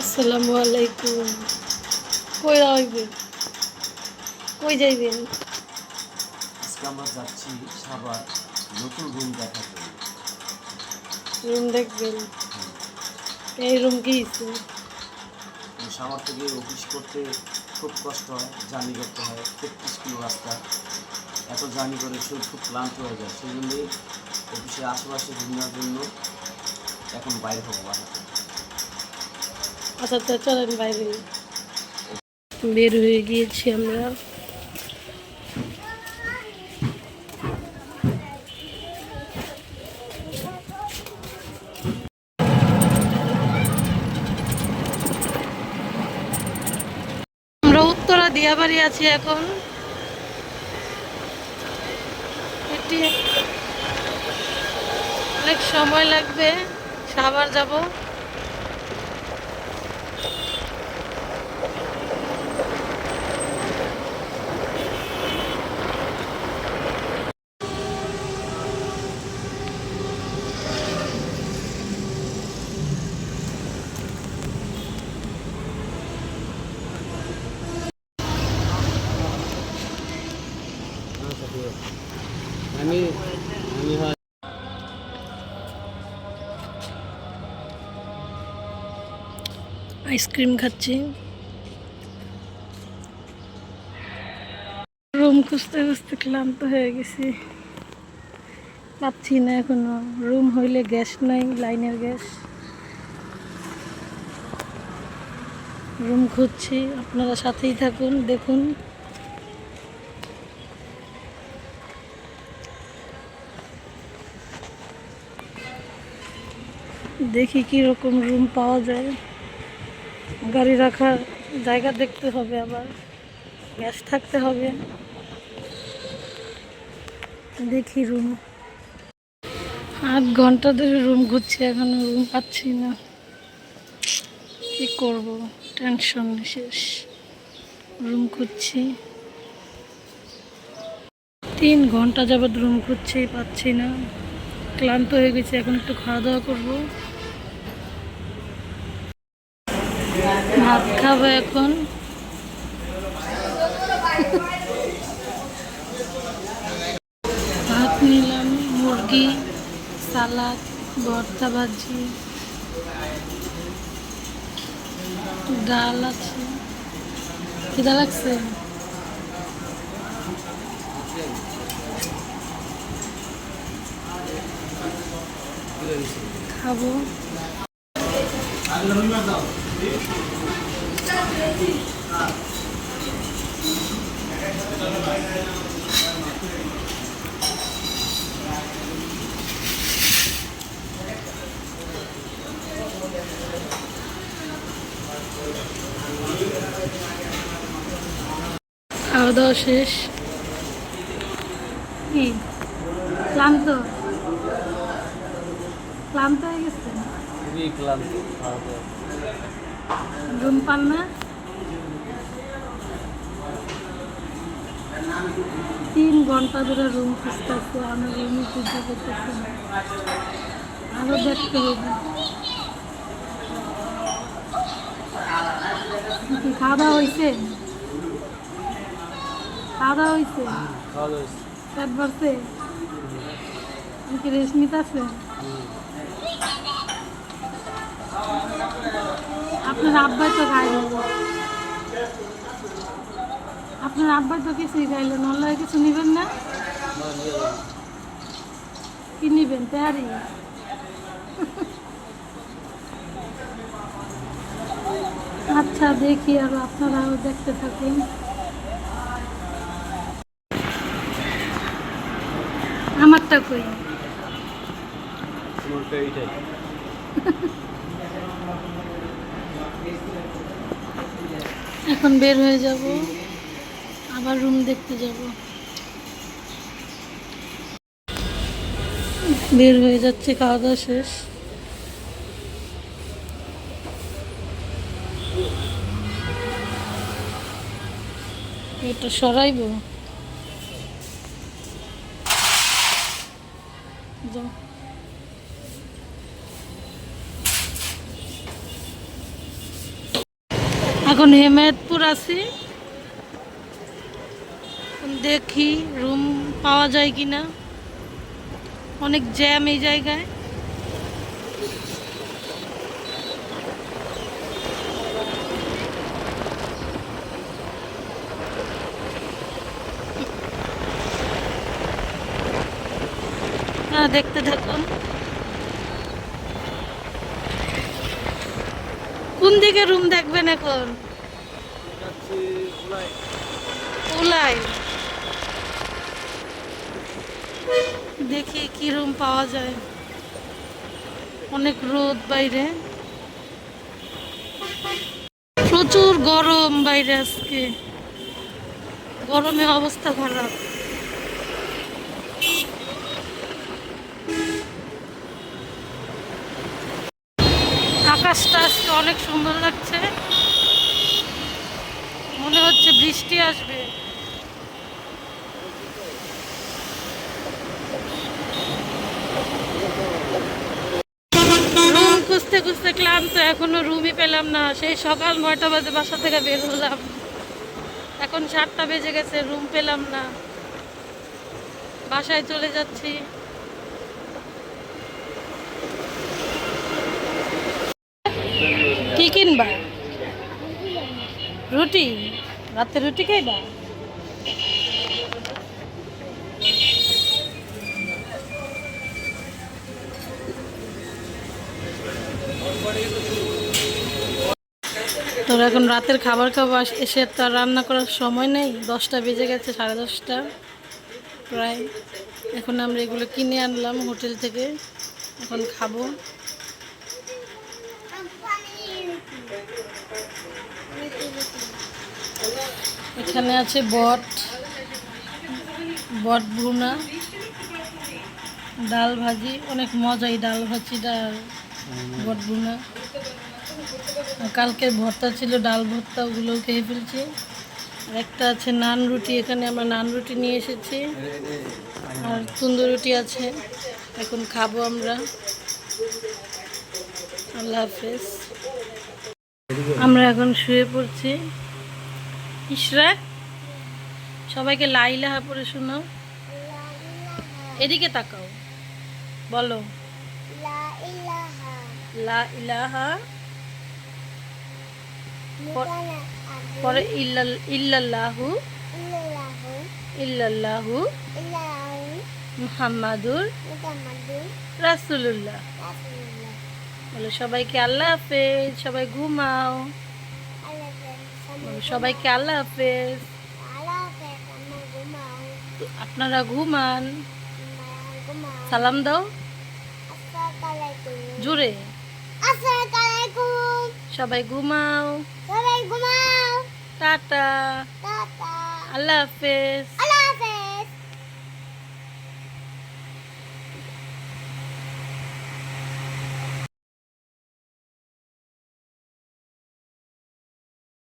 আসসালামু আলাইকুম। কই যাইবেন? কই যাইবেন? আজকে আমরা যাচ্ছি সাবার নতুন রুম দেখার জন্য। রুম দেখবেন। এই রুম কি সাবার থেকে অফিস করতে খুব কষ্ট হয় জার্নি করতে হয় তেত্রিশ কিলো রাস্তা। এত জার্নি করে শরীর খুব ক্লান্ত হয়ে যায়। সেই জন্যই অফিসের আশেপাশে ঘুরনোর জন্য এখন বাইরে হব বাসা থেকে। আচ্ছা তো চলেন বাইরে বের হয়ে গিয়েছি আমরা। আমরা উত্তরা দিয়াবাড়ি আছি এখন। এটি অনেক সময় লাগবে সাবার যাব। আমি আমি হয় আইসক্রিম খাচ্ছি। রুম খুঁজতে খুঁজতে ক্লান্ত হয়ে গেছি। পাচ্ছি না এখনও। রুম হইলে গ্যাস নাই, লাইনের গ্যাস। রুম খুঁজছি, আপনারা সাথেই থাকুন, দেখুন। দেখি কি রকম রুম পাওয়া যায়। গাড়ি রাখার জায়গা দেখতে হবে আবার। গ্যাস থাকতে হবে। দেখি রুম আট ঘণ্টা ধরে রুম ঘুরছি, এখনও রুম পাচ্ছি না। কি করব? টেনশন শেষ। রুম খুঁজছি। তিন ঘণ্টা যাবৎ রুম খুঁজছি, পাচ্ছি না। ক্লান্ত হয়ে গেছি, এখন একটু খাওয়া দাওয়া করব। ভাত খাব এখন। ভাত নিলাম মুরগি সালাদ ভর্তা ভাজি। ডাল আছে। খিদা লাগছে খাব। খাওয়া দাওয়া শেষ। ক্লান্ত? ক্লান্ত হয়ে গেছে? খুবই ক্লান্ত পান না? তিন ঘণ্টা ধরে রুম খুঁজতেছে আমি রুমই খুঁজতে করতেছি না। আরও দেখতে হবে। খাওয়া দাওয়া হয়েছে? খাওয়া দাওয়া হয়েছে খাওয়া দাওয়া পেট ভরছে? নিতে আছে? আপনার আব্বাই তো খাইল আপনার আব্বাই তো কিছুই খাইলেন অনলাইনে কিছু নিবেন না? কি নিবেন তেয়ারি আচ্ছা দেখি আর আপনারাও দেখতে থাকুন। আমারটা কই? তোমারটা এইটাই। এখন বের হয়ে যাব। আবার রুম দেখতে যাব। বের হয়ে যাচ্ছে, খাওয়া দাওয়া শেষ। এটা সরাইব? যাও। এখন হেমায়তপুর আছি। দেখি রুম পাওয়া যায় কি না অনেক জ্যাম এই জায়গায়। হ্যাঁ দেখতে থাকুন। কোন দিকে রুম দেখবেন এখন? উলাই। দেখি কি রুম পাওয়া যায়। অনেক রোদ বাইরে। প্রচুর গরম বাইরে আজকে। গরমে অবস্থা খারাপ। আকাশটা আজকে অনেক সুন্দর লাগছে। বৃষ্টি আসবে। খুঁজতে খুঁজতে ক্লান্ত, এখনও রুমই পেলাম না। সেই সকাল নয়টা বাজে বাসা থেকে বের হলাম। এখন সাতটা বেজে গেছে রুম পেলাম না। বাসায় চলে যাচ্ছি। কি কিনবা? রুটি? রাতে রুটি খাইবা তোর এখন রাতের খাবার খাব এসে তো আর রান্না করার সময় নেই। দশটা বেজে গেছে, সাড়ে দশটা প্রায়। এখন আমরা এগুলো কিনে আনলাম হোটেল থেকে। এখন খাব। এখানে আছে বট বট ভুনা, ডাল ভাজি, অনেক মজা এই ডাল ভাজি ডাল, বট ভুনা। কালকের ভর্তা ছিল, ডাল ভর্তা, ওগুলোও খেয়ে ফেলছি। একটা আছে নান রুটি, এখানে আমরা নান রুটি নিয়ে এসেছি। আর তন্দুর রুটি আছে, এখন খাব আমরা। আল্লাহ হাফেজ। আমরা এখন শুয়ে পড়ছি। ইশরাক সবাইকে লাইলাহা পড়ে শোনাও। এদিকে তাকাও। বলো। লা ইলাহা পরে ইল্লাল, ইল্লাল্লাহু। ইল্লাল্লাহু। মুহাম্মাদুর রাসূলুল্লাহ। বলো সবাইকে আল্লাহ হাফেজ, সবাই ঘুমাও। সবাইকে আল্লাহ হাফেজ। আপনারা ঘুমান। সালাম দাও। জুড়ে সবাই ঘুমাও। সবাই ঘুমাও। টাটা. আল্লাহ হাফেজ।